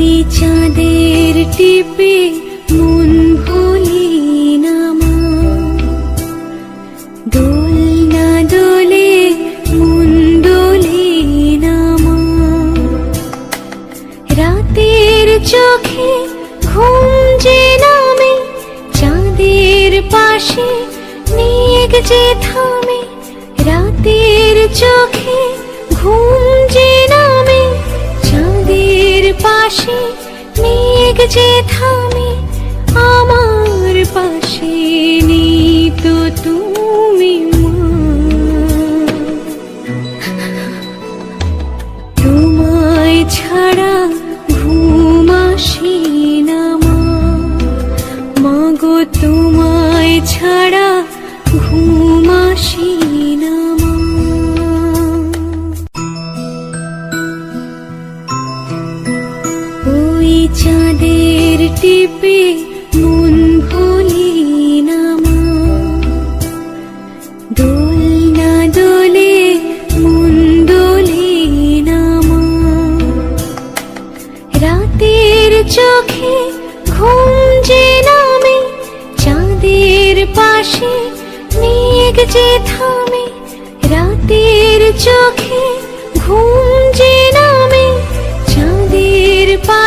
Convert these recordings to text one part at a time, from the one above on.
ওই চাঁদের টিপে মন ভুলি না মা দোল না দোলে মন দোলে না মা রাতের চোখে ঘুম যে নামে, চাঁদের পাশে মেঘ যে থামে, রাতের চোখে পাশে মেঘ যে থামে আমার পাশে। ওই চাঁদের টিপে মন ভুলি না দোল মন দোলে রাতের চোখে ঘুম যে নামে, চাঁদের পাশে মেঘ যে থামে, রাতের চোখে ঘুম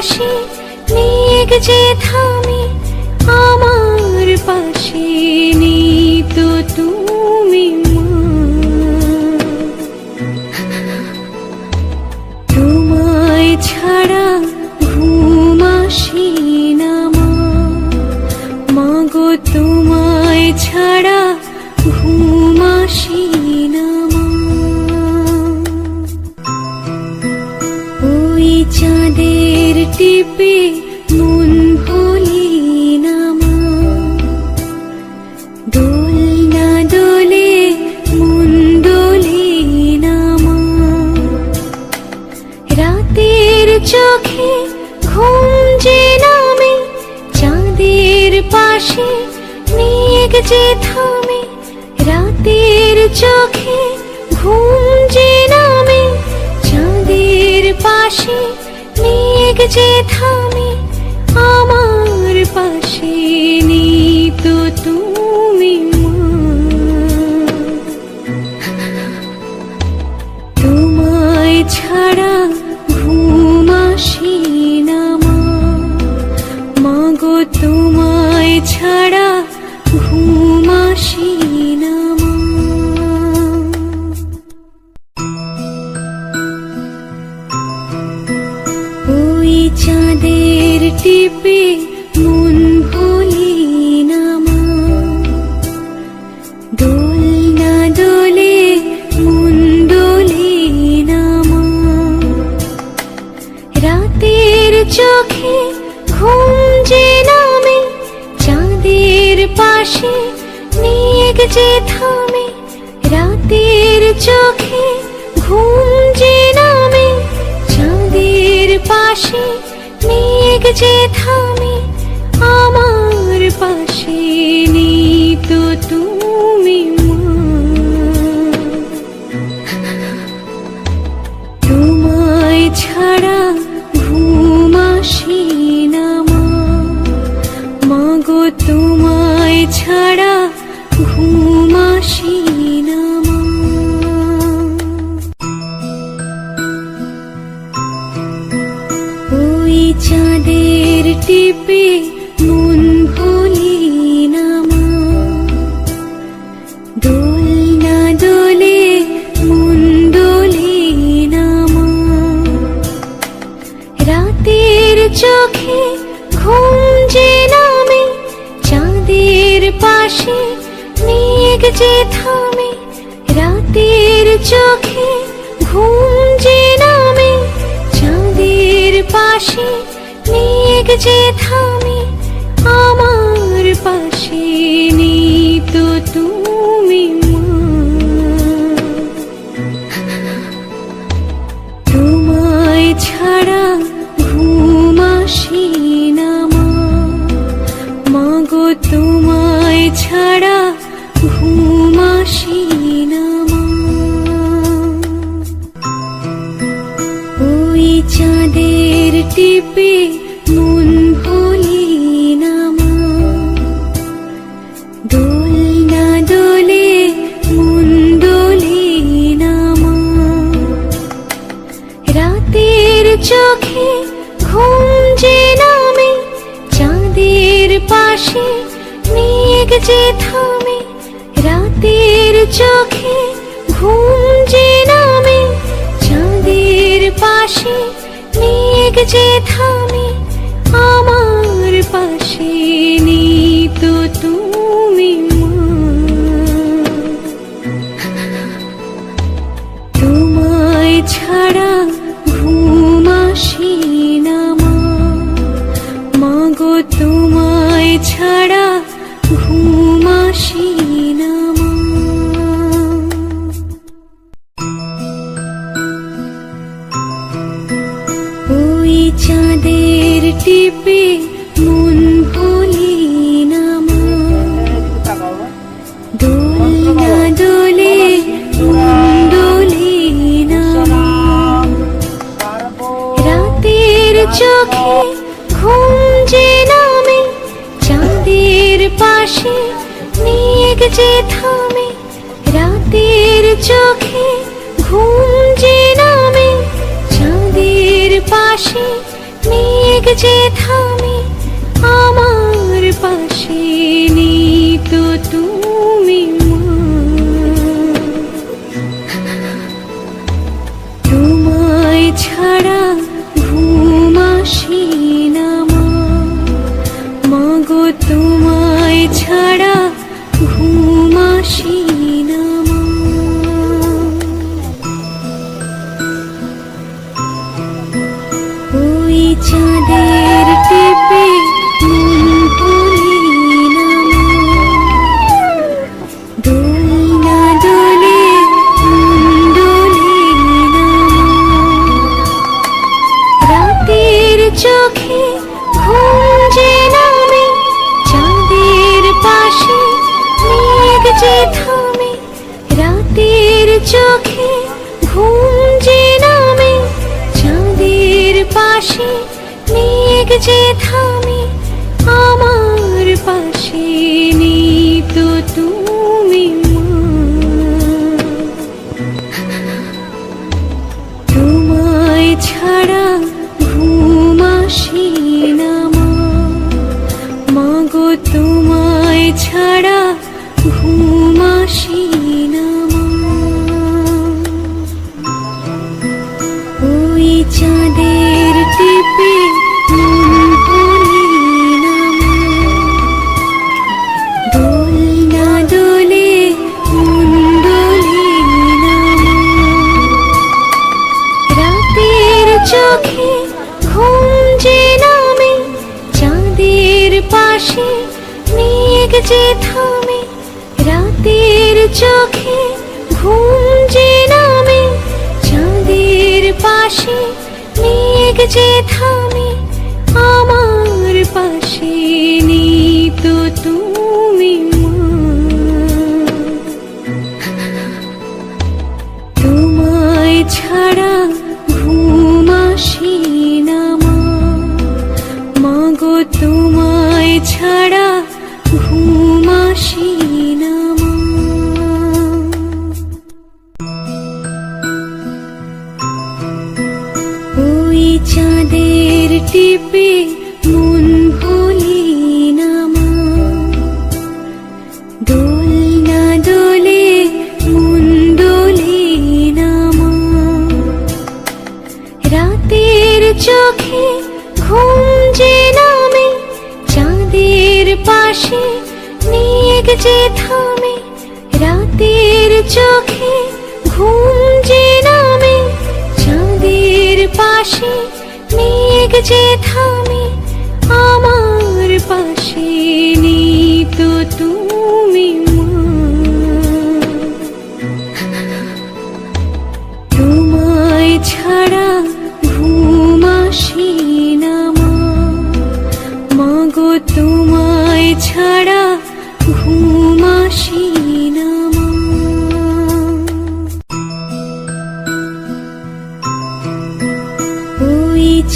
পাশে মেঘ যে থামে আমার পাশে নেই তো তুমি তোমায় ছাড়া ঘুম আসি না মাগো, তোমায় ছাড়া ঘুম আসি না ওই চাঁদের টিপে যে থামে আমার পাশে তো তুমি তোমায় ছাড়া ঘুম আসি না মা। মাগো, তোমায় ছাড়া ঘুম আসি টিপে মন ভুলি না দোল দোলে মন দোলে না মা রাতের চোখে ঘুম যে নামে, চাঁদের পাশে মেঘ যে থামে, রাতের চোখে ঘুম যে নামে, চাঁদের পাশে যে থামে আমার পাশে তো তুমি তোমায় ছাড়া ঘুম আসি না মা গো, তোমায় ছাড়া টিপে মন ভুলি না মা। দোল দোলে, মন দোলে না রাতের চোখে ঘুম যে নামে, চাঁদের পাশে মেঘ যে থামে, রাতের চোখে ঘুম যে নামে, চাঁদের পাশে যে থামে আমার পাশে নেই তো তুমি তোমায় ছাড়া ঘুম আসি না মা। মাগো, তোমায় ছাড়া ঘুম আসি না ওই চাঁদের টিপে মন ভুলি না মা দোলনা দোলে মন দোলে না মা রাতের চোখে ঘুম যে নামে চাঁদের পাশে মেঘ যে থামে রাতের চোখে ঘুম যে নামে, চাঁদের পাশে মেঘ যে থামে। মা। তোমায় ছাড়া মাগো তোমায় ছাড়া চাঁদের টিপে মন মেঘ যে থামে, রাতের চোখে ঘুম যে নামে, চাঁদের পাশে মেঘ যে থামে, আমার পাশে পাশে, মেঘ যে থামে, আমার পাশে নেই তো তুমি তোমায় ছাড়া ঘুম আসি না মা। তোমায় ছাড়া ঘুম আসি ওই চাঁদের চোখে ঘুম যে নামে, চাঁদের পাশে মেঘ যে থামে, রাতের চোখে ঘুম যে নামে, চাঁদের পাশে মেঘ যে থামে। চাঁদের টিপে মন ভুলি না মা দোলনা দোলে মন দোলে না রাতের চোখে ঘুম যে নামে, চাঁদের পাশে মেঘ যে থামে, রাতের চোখে পাশে মেঘ যে থামে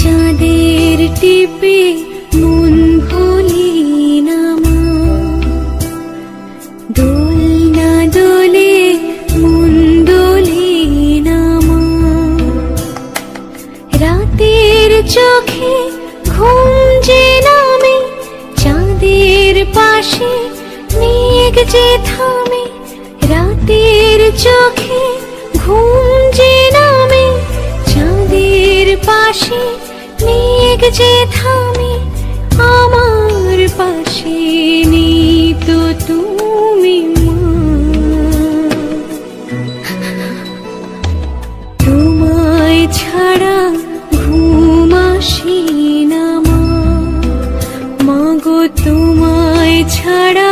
চাঁদের টিপে মন ভুলি না মা দোলনা দোলে মন দোলে না রাতের চোখে ঘুম নামে, চাঁদের পাশে মেঘ যে থামে, রাতের চোখে পাশে, মেঘ যে থামে, আমার পাশে নেই তো তুমি তোমায় ছাড়া ঘুম আসি না মা। মাগো, তোমায় ছাড়া